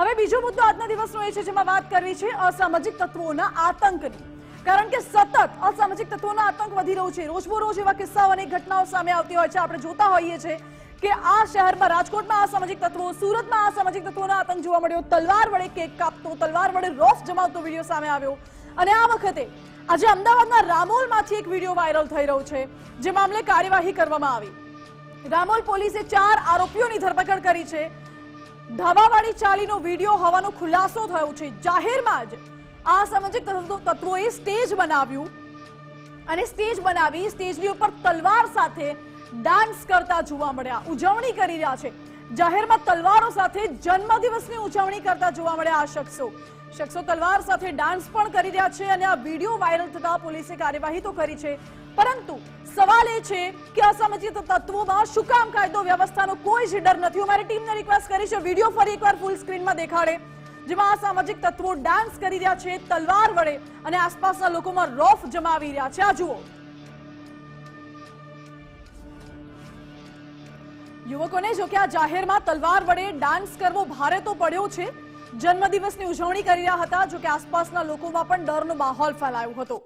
હવે બીજો મુદ્દો આજના દિવસનો એ છે જેમાં વાત કરવી છે અસામાજિક તત્વોના આતંકની. કારણ કે સતત અસામાજિક તત્વોનો આતંક વધી રહ્યો છે. રોજબરોજ એવા કિસ્સાઓ અને ઘટનાઓ સામે આવતી હોય છે. આપણે જોતા હોઈએ છીએ કે આ શહેરમાં રાજકોટમાં અસામાજિક તત્વો, સુરતમાં અસામાજિક તત્વોનો આતંક જોવા મળ્યો. તલવાર વડે કેક કાપતો, તલવાર વડે રોફ જમાવતો વીડિયો સામે આવ્યો. અને આ વખતે આજે અમદાવાદના રામોલમાંથી એક વીડિયો વાયરલ થઈ રહ્યો છે, જે મામલે કાર્યવાહી કરવામાં આવી. રામોલ પોલીસે ચાર આરોપીઓની ધરપકડ કરી છે. ધાબાવાળી ચાલીનો વીડિયો હોવાનો ખુલાસો થયો છે. જાહેરમાં જ આ સામાજિક તત્વો- તત્વોએ સ્ટેજ બનાવ્યું અને સ્ટેજ બનાવી સ્ટેજની ઉપર તલવાર સાથે ડાન્સ કરતા જોવા મળ્યા, ઉજવણી કરી રહ્યા છે. જાહેરમાં તલવારો સાથે જન્મદિવસની ઉજવણી કરતા જોવા મળ્યા આ શખ્સો. શખ્સો તલવાર સાથે ડાન્સ પણ કરી રહ્યા છે અને આ વીડિયો વાયરલ થતા પોલીસે કાર્યવાહી તો કરી છે. પરંતુ સવાલ એ છે કે અસામાજિક તત્વોમાં શું કામ કાયદો વ્યવસ્થાનો કોઈ જ ડર નથી? અમારી મારી ટીમને રિક્વેસ્ટ કરી છે વીડિયો ફરી એકવાર ફૂલ સ્ક્રીનમાં દેખાડે. જેમાં અસામાજિક તત્વો ડાન્સ કરી રહ્યા છે, તલવાર વડે અને આસપાસના લોકોમાં રોફ જમાવી રહ્યા છે. આ જુઓ. યુવકોને જો કે આ જાહેરમાં તલવાર વડે ડાન્સ કરવો ભારે તો પડ્યો છે જન્મદિવસની ઉજવણી કરી રહ્યા હતા, જોકે આસપાસના લોકોમાં પણ ડરનો માહોલ ફેલાયો હતો.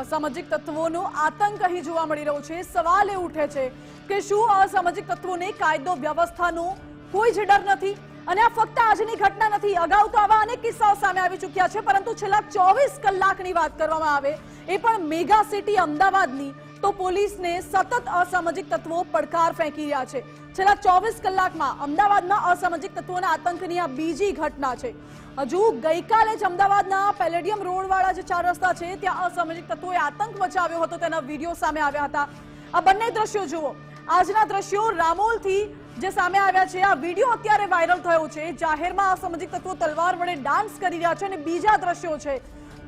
અસામાજિક તત્વોનો આતંક અહીં જોવા મળી રહ્યો છે. સવાલ એ ઉઠે છે કે શું અસામાજિક તત્વોને કાયદો વ્યવસ્થાનો કોઈ જ ડર નથી? અને આ ફક્ત આજની ઘટના નથી, અગાઉ તો આવા અનેક કિસ્સાઓ સામે આવી ચૂક્યા છે, પરંતુ છેલ્લા ચોવીસ કલાકની વાત કરવામાં આવે, એ પણ મેગા સિટી અમદાવાદની તો પોલીસને સતત અસામાજિક તત્વો પડકાર ફેંકી રહ્યા છે. છેલ્લા ચોવીસ કલાકમાં અમદાવાદમાં અસામાજિક તત્વોના આતંકની આ બીજી ઘટના છે. હજુ ગઈકાલે જ અમદાવાદના પેલેડિયમ રોડ વાળા જે ચાર રસ્તા છે, ત્યાં અસામાજિક તત્વોએ આતંક મચાવ્યો હતો, તેના વીડિયો સામે આવ્યા હતા. આ બંને દ્રશ્યો જુઓ. આજના દ્રશ્યો રામોલથી જે સામે આવ્યા છે, આ વીડિયો અત્યારે વાયરલ થયો છે. જાહેરમાં અસામાજિક તત્વો તલવાર વડે ડાન્સ કરી રહ્યા છે અને બીજા દ્રશ્યો છે.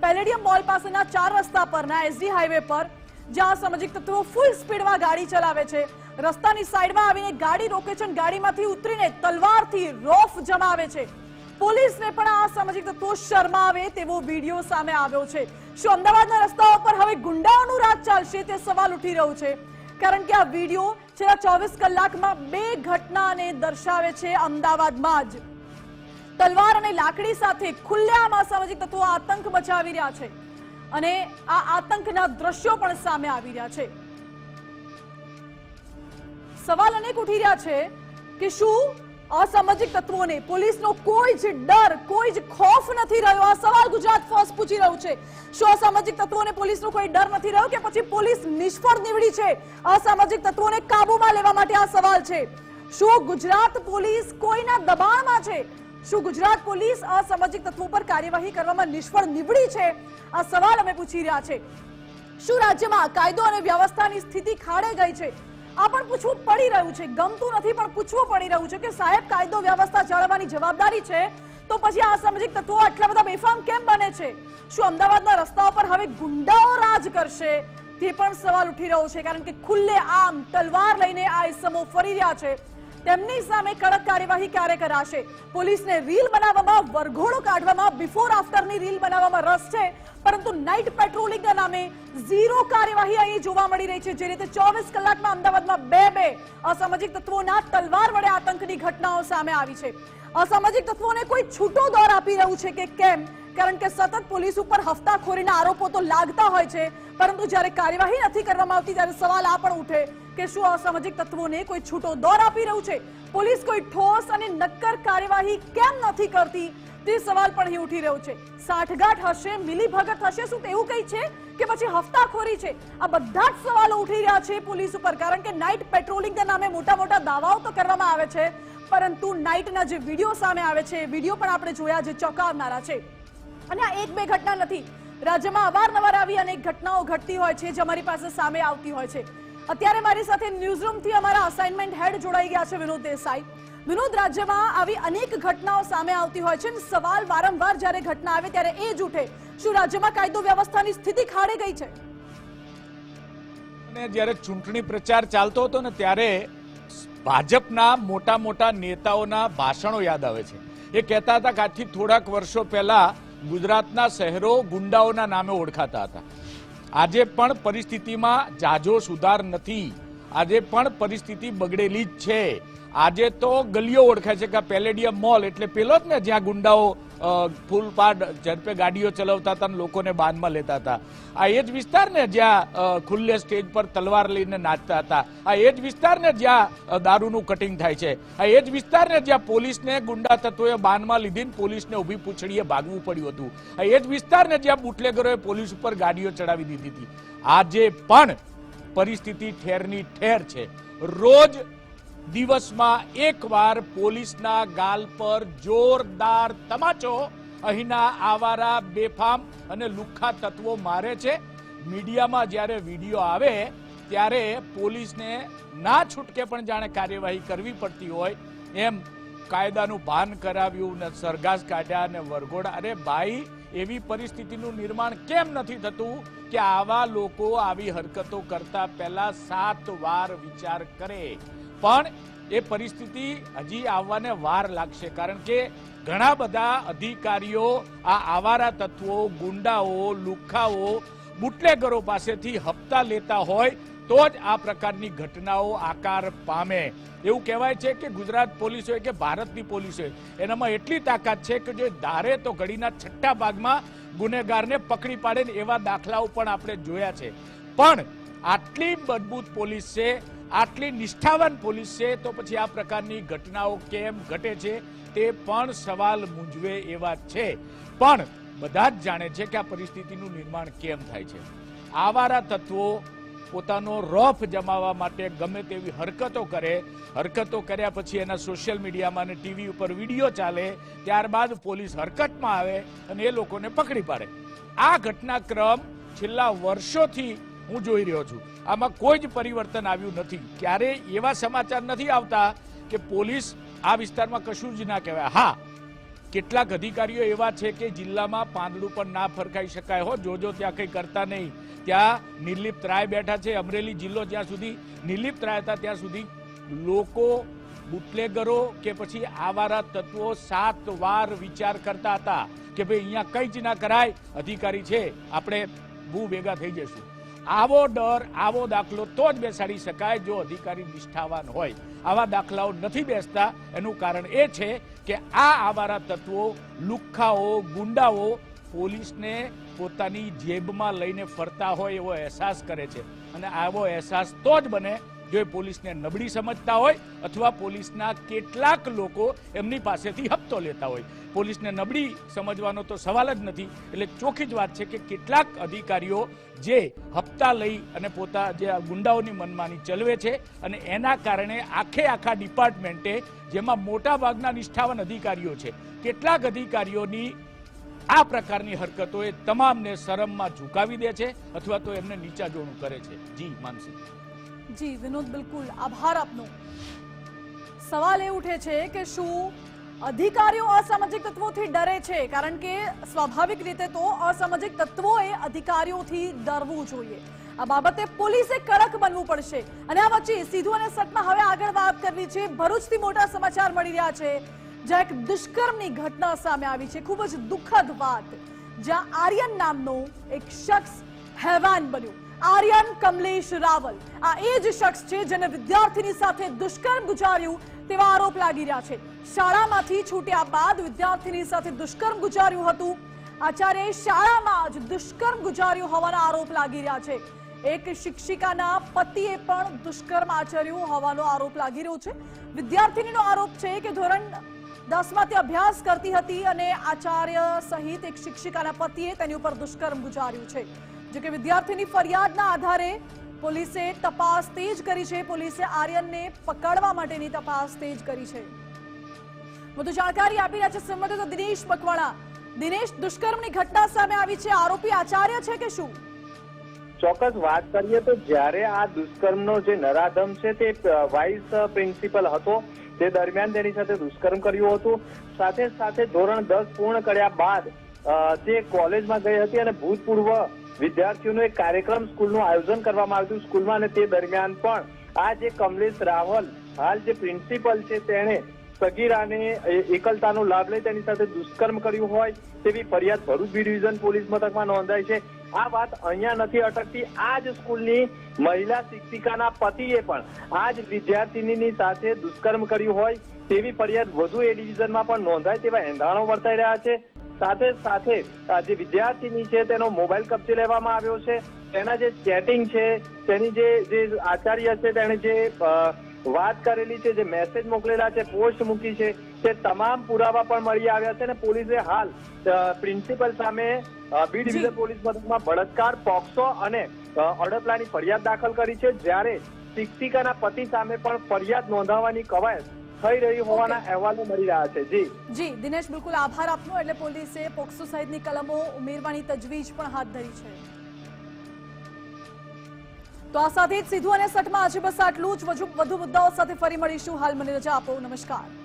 પેલેડિયમ મોલ પાસેના ચાર રસ્તા પરના એસડી હાઈવે પર જ્યાં સામાજિક તત્વો ફૂલ સ્પીડમાં ગાડી ચલાવે છે. રસ્તાની સાઈડમાં આવીને ગાડી રોકે છે અને ગાડીમાંથી ઉતરીને તલવારથી રોફ જમાવે છે. પોલીસને પણ આ સામાજિક તત્વો શરમાવે તેવો વીડિયો સામે આવ્યો છે. શું અમદાવાદના રસ્તાઓ પર હવે ગુંડાઓનું રાજ ચાલશે તે સવાલ ઉઠી રહ્યો છે. કારણ કે આ વીડિયો છેલ્લા ચોવીસ કલાકમાં બે ઘટનાને દર્શાવે છે અમદાવાદમાં જ. તલવાર અને લાકડી સાથે ખુલ્લેઆમ સામાજિક તત્વો આતંક મચાવી રહ્યા છે. અને આ આતંકના દ્રશ્યો પણ સામે આવી રહ્યા છે. સવાલ અનેક ઉઠી રહ્યા છે કે શું અસામાજિક તત્વોને પોલીસનો કોઈ જ ડર, કોઈ જ ખોફ નથી રહ્યો? આ સવાલ ગુજરાત ફર્સ્ટ પૂછી રહ્યું છે. શું અસામાજિક તત્વોને પોલીસનો કોઈ ડર નથી રહ્યો કે પછી પોલીસ નિષ્ફળ નીવડી છે? અસામાજિક તત્વોને કાબૂમાં લેવા માટે આ સવાલ છે. શું ગુજરાત પોલીસ કોઈના દબાણમાં છે? શું ગુજરાત પોલીસ અસામાજિક તત્વો પર કાર્યવાહી કરવામાં નિષ્ફળ નીવડી છે? આ સવાલ અમે પૂછી રહ્યા છે. શું રાજ્યમાં કાયદો અને વ્યવસ્થાની સ્થિતિ ખાડે ગઈ છે? આ પણ પૂછવું પડી રહ્યું છે. ગમતું નથી, પણ પૂછવું પડી રહ્યું છે કે સાહેબ, કાયદો વ્યવસ્થા જાળવવાની જવાબદારી છે? તો પછી આ સામાજિક તત્વો આટલા બધા બેફામ કેમ બને છે? શું અમદાવાદના રસ્તાઓ પર હવે ગુંડાઓ રાજ કરશે? તે પણ સવાલ ઉઠી રહ્યો છે, કારણ કે ખુલ્લે આમ તલવાર લઈને આ ઇસમો ફરી રહ્યા છે. તેમની સામે કડક કાર્યવાહી ક્યારે કરાશે? પોલીસને રીલ બનાવવામાં વરઘોડો કાઢવામાં બિફોર આફ્ટરની રીલ બનાવવામાં રસ છે. પરંતુ નાઇટ પેટ્રોલિંગના નામે ઝીરો કાર્યવાહી અહીં જોવા મળી રહી છે. જે રીતે ચોવીસ કલાકમાં અમદાવાદમાં બે બે અસામાજિક તત્વોના તલવાર વડે આતંકની ઘટનાઓ સામે આવી છે. અસામાજિક તત્વોને કોઈ છૂટો દોર આપી રહ્યું છે કે કેમ? કારણ કે સતત પોલીસ ઉપર હફતાખોરીના આરોપો તો લાગતા હોય છે. પરંતુ જ્યારે કાર્યવાહી નથી કરવામાં આવતી, ત્યારે સવાલ આ પણ ઉઠે કે શું અસામાજિક તત્વોને કોઈ છૂટો દોર આપી રહ્યું છે? પોલીસ કોઈ ઠોસ અને નક્કર કાર્યવાહી કેમ નથી કરતી? તે સવાલ પણ અહીં ઉઠી રહ્યો છે. સાઠગાંઠ હશે, મિલીભગત હશે, શું તેવું કંઈ છે કે પછી હફતાખોરી છે? આ બધા જ સવાલો ઉઠી રહ્યા છે પોલીસ ઉપર, કારણ કે નાઇટ પેટ્રોલિંગના નામે મોટા મોટા દાવાઓ તો કરવામાં આવે છે, પરંતુ નાઇટના જે વીડિયો સામે આવે છે વીડિયો પણ આપણે જોયા જે ચોંકાવનારા છે. અને આ એક બે ઘટના નથી. રાજ્યમાં અવારનવાર આવી અનેક ઘટનાઓ ઘટતી હોય છે જે અમારી પાસે સામે આવતી હોય છે. અત્યારે મારી સાથે ન્યૂઝરૂમથી અમારા અસાઇનમેન્ટ હેડ જોડાઈ ગયા છે વિનોદ દેસાઈ. વિનોદ, રાજ્યમાં આવી અનેક ઘટનાઓ સામે આવતી હોય છે સવાલ વારંવાર જ્યારે ઘટના આવે ત્યારે એ જ ઉઠે. શું રાજ્યમાં કાયદો વ્યવસ્થાની સ્થિતિ ખાડે ગઈ છે? અને જ્યારે ચૂંટણી પ્રચાર ચાલતો હતો ને ત્યારે ભાજપના મોટા મોટા નેતાઓના ભાષણો યાદ આવે છે. એ કહેતા હતા કે આજથી થોડાક વર્ષો પહેલા ગુજરાતના શહેરો ગુંડાઓના નામે ઓળખાતા હતા. આજે પણ પરિસ્થિતિમાં જાજો સુધાર નથી. આજે પણ પરિસ્થિતિ બગડેલી જ છે. આજે તો ગલીઓ ઓળખાય છે કે પેલેડિયમ મોલ એટલે પેલો જ ને જ્યાં ગુંડાઓ ફૂલપાડ ફૂલ પાડ ઝડપે ગાડીઓ ચલાવતા હતા લોકોને બાંધમાં લેતા હતા. આ એ જ વિસ્તાર ને જ્યાં ખુલ્લે સ્ટેજ પર તલવાર લઈને નાચતા હતા. આ એ જ વિસ્તાર ને જ્યાં દારૂનું કટિંગ થાય છે. આ એ જ વિસ્તાર ને જ્યાં પોલીસને ગુંડા તત્વોએ બાનમાં લીધી પોલીસને ઊભી પૂછડીએ ભાગવું પડ્યું હતું. આ એ જ વિસ્તાર ને જ્યાં બુટલેગરોએ પોલીસ ઉપર ગાડીઓ ચડાવી દીધી હતી. આજે પણ પરિસ્થિતિ ઠેરની ઠેર છે. રોજ દિવસમાં એકવાર પોલીસના ગાલ પર જોરદાર તમાચો અહીંના આવારા, બેફામ અને લુખ્ખા તત્વો મારે છે. મીડિયામાં જ્યારે વીડિયો આવે, ત્યારે પોલીસને ના છૂટકે પણ જાણે કાર્યવાહી કરવી પડતી હોય. એમ કાયદાનું ભાન કરાવ્યું ને સરઘાસ કાઢ્યા ને વરઘોડા. અરે ભાઈ, એવી પરિસ્થિતિનું નિર્માણ કેમ નથી થતું કે આવા લોકો આવી હરકતો કરતા પહેલા સાત વાર વિચાર કરે? પણ એ પરિસ્થિતિ હજી આવવાને વાર લાગશે, કારણ કે ઘણા બધા અધિકારીઓ, આ આવારા તત્વો, ગુંડાઓ લુખ્ખાઓ બુટલેગરો પાસેથી હપ્તા લેતા હોય તો જ આ પ્રકારની ઘટનાઓ આકાર પામે. એવું કહેવાય છે કે ગુજરાત પોલીસ હોય કે ભારતની પોલીસ હોય, એનામાં એટલી તાકાત છે કે જો ધારે તો ઘડીના છઠ્ઠા ભાગમાં ગુનેગારને પકડી પાડે ને એવા દાખલાઓ પણ આપણે જોયા છે. પણ આટલી મજબૂત પોલીસ છે આટલી નિષ્ઠાવાન પોલીસ છે, તો પછી આ પ્રકારની ઘટનાઓ કેમ ઘટે છે તે પણ સવાલ મૂંઝવે એવા છે. પણ બધા જ જાણે છે કે આ પરિસ્થિતિનું નિર્માણ કેમ થાય છે. આવારા તત્વો પોતાનો રોફ જમાવવા માટે ગમે તેવી હરકતો કરે, હરકતો કર્યા પછી એના સોશિયલ મીડિયામાં અને ટીવી ઉપર વીડિયો ચાલે, ત્યારબાદ પોલીસ હરકતમાં આવે અને એ લોકોને પકડી પાડે. આ ઘટનાક્રમ છેલ્લા વર્ષોથી હું જોઈ રહ્યો છું. આમાં કોઈ જ પરિવર્તન આવ્યું નથી. ક્યારે એવા સમાચાર નથી આવતા કે પોલીસ આ વિસ્તારમાં કશું જ ના કહેવાય. હા, કેટલાક અધિકારીઓ એવા છે કે જિલ્લામાં પાંદડું પણ ના ફરકાઈ શકાય. હો, જોજો, ત્યાં કંઈ કરતા નહીં. ત્યાં નિર્લિપ્ત રાય બેઠા છે. અમરેલી જિલ્લો જ્યાં સુધી નિર્લિપ્ત રાય હતા, ત્યાં સુધી લોકો, બુટલેગરો કે પછી આવારા તત્વો સાત વાર વિચાર કરતા હતા કે ભાઈ અહીંયા કંઈ જ ના કરાય. અધિકારી છે, આપણે બહુ ભેગા થઈ જશું આવો ડર, આવો દાખલો તો જ બેસાડી શકાય જો અધિકારી નિષ્ઠાવાન હોય. આવા દાખલાઓ નથી બેસતા. એનું કારણ એ છે કે આ આવારા તત્વો, લુખ્ખાઓ, ગુંડાઓ પોલીસને પોતાની જેબમાં લઈને ફરતા હોય એવો અહેસાસ કરે છે. અને આવો અહેસાસ તો જ બને જો પોલીસને નબળી સમજતા હોય અથવા પોલીસના કેટલાક લોકો એમની પાસેથી હપ્તો લેતા હોય. પોલીસને નબળી સમજવાનો તો સવાલ જ નથી, એટલે ચોખ્ખી જ વાત છે કે કેટલાક અધિકારીઓ જે હપ્તા લઈ અને પોતા જે આ ગુંડાઓની મનમાની ચલવે છે અને એના કારણે આખે આખા ડિપાર્ટમેન્ટે જેમાં મોટા ભાગના નિષ્ઠાવાન અધિકારીઓ છે, કેટલાક અધિકારીઓની આ પ્રકારની હરકતો એ તમામને શરમમાં ઝુકાવી દે છે અથવા તો એમને નીચા જોણું કરે છે. જી માનસી જી, વિનોદ, બિલકુલ. આભાર આપનો. સવાલ એ ઉઠે છે કે શું અધિકારીઓ અસામાજિક તત્વોથી ડરે છે? કારણ કે સ્વાભાવિક રીતે તો અસામાજિક તત્વોએ અધિકારીઓથી ડરવું જોઈએ. આ બાબતે પોલીસે કડક બનવું પડશે. અને આ વચ્ચે સીધું અને સટમાં હવે આગળ વાત કરવી છે. ભરૂચથી મોટા સમાચાર મળી રહ્યા છે. જ્યાં એક દુષ્કર્મની ઘટના સામે આવી છે. ખૂબ જ દુઃખદ વાત. જ્યાં આર્યન નામનો એક શખ્સ હેવાન બન્યું. આર્યન કમલેશ રાવલ. આ એ જ શખ્સ છે જેને વિદ્યાર્થીની સાથે દુષ્કર્મ ગુજાર્યું તેવા આરોપ લાગી રહ્યા છે. શાળામાંથી છૂટ્યા બાદ વિદ્યાર્થીની સાથે દુષ્કર્મ ગુજાર્યું હતું. આચાર્યએ શાળામાં જ દુષ્કર્મ ગુજાર્યું હોવાના આરોપ લાગી રહ્યા છે. એક શિક્ષિકાના પતિએ પણ દુષ્કર્મ આચર્યું હોવાનો આરોપ લાગી રહ્યો છે. વિદ્યાર્થીનીનો આરોપ છે કે ધોરણ દસમાંથી અભ્યાસ કરતી હતી અને આચાર્ય સહિત એક શિક્ષિકાના પતિએ તેની ઉપર દુષ્કર્મ ગુજાર્યું છે. જો કે વિદ્યાર્થીની ફરિયાદના આધારે પોલીસે તપાસ તેજ કરી છે. પોલીસે આર્યનને પકડવા માટેની તપાસ તેજ કરી છે. વધુ જાણકારી આપી રહ્યા છે સંવાદદાતા દિનેશ મકવાણા. દિનેશ, દુષ્કર્મની ઘટના સામે આવી છે. આરોપી આચાર્ય છે કે શું? ચોક્કસ વાત કરીએ તો જ્યારે આ દુષ્કર્મનો જે નરાધમ છે તે વાઇસ પ્રિન્સિપલ હતો, તે દરમિયાન તેની સાથે દુષ્કર્મ કર્યું હતું. સાથે સાથે ધોરણ દસ પૂર્ણ કર્યા બાદ તે કોલેજમાં ગઈ હતી અને ભૂતપૂર્વ વિદ્યાર્થીઓનો એક કાર્યક્રમ સ્કૂલનું આયોજન કરવામાં આવ્યું હતું સ્કૂલમાં અને તે દરમિયાન પણ આ જે કમલેશ રાવલ, હાલ જે પ્રિન્સિપલ છે તેણે સગીરાને એકલતાનો લાભ લઈ તેની સાથે દુષ્કર્મ કર્યું હોય તેવી ફરિયાદ ભરૂચ બી ડિવિઝન પોલીસ મથકમાં નોંધાઈ છે. આ વાત અહીંયા નથી અટકતી. આ જ સ્કૂલની મહિલા શિક્ષિકાના પતિએ પણ આ જ વિદ્યાર્થીનીની સાથે દુષ્કર્મ કર્યું હોય તેવી ફરિયાદ વધુ એ ડિવિઝનમાં પણ નોંધાય તેવા એંધાણો વર્તાઈ રહ્યા છે. સાથે સાથે જે વિદ્યાર્થીની છે તેનો મોબાઈલ કબજે લેવામાં આવ્યો છે. તેના જે ચેટિંગ છે તેની જે જે આચાર્ય છે તેણે જે વાત કરેલી છે જે મેસેજ મોકલેલા છે પોસ્ટ મૂકી છે તે તમામ પુરાવા પણ મળી આવ્યા છે અને પોલીસે હાલ પ્રિન્સિપલ સામે બી ડિવિઝન પોલીસ મથકમાં બળાત્કાર પોક્સો અને અડપલાની ફરિયાદ દાખલ કરી છે જ્યારે શિક્ષિકાના પતિ સામે પણ ફરિયાદ નોંધાવવાની કવાયત થઈ રહી હોવાના અહેવાલો મળી રહ્યા છે. જી. જી, દિનેશ, બિલકુલ આભાર આપનો. એટલે પોલીસે પોક્સો સહિતની કલમો ઉમેરવાની તજવીજ પણ હાથ ધરી છે. તો આ સાથે જ સીધું અને સટમાં આજે બસ આટલું જ. વધુ વધુ મુદ્દાઓ સાથે ફરી મળીશું. હાલ મને રજા આપો. નમસ્કાર.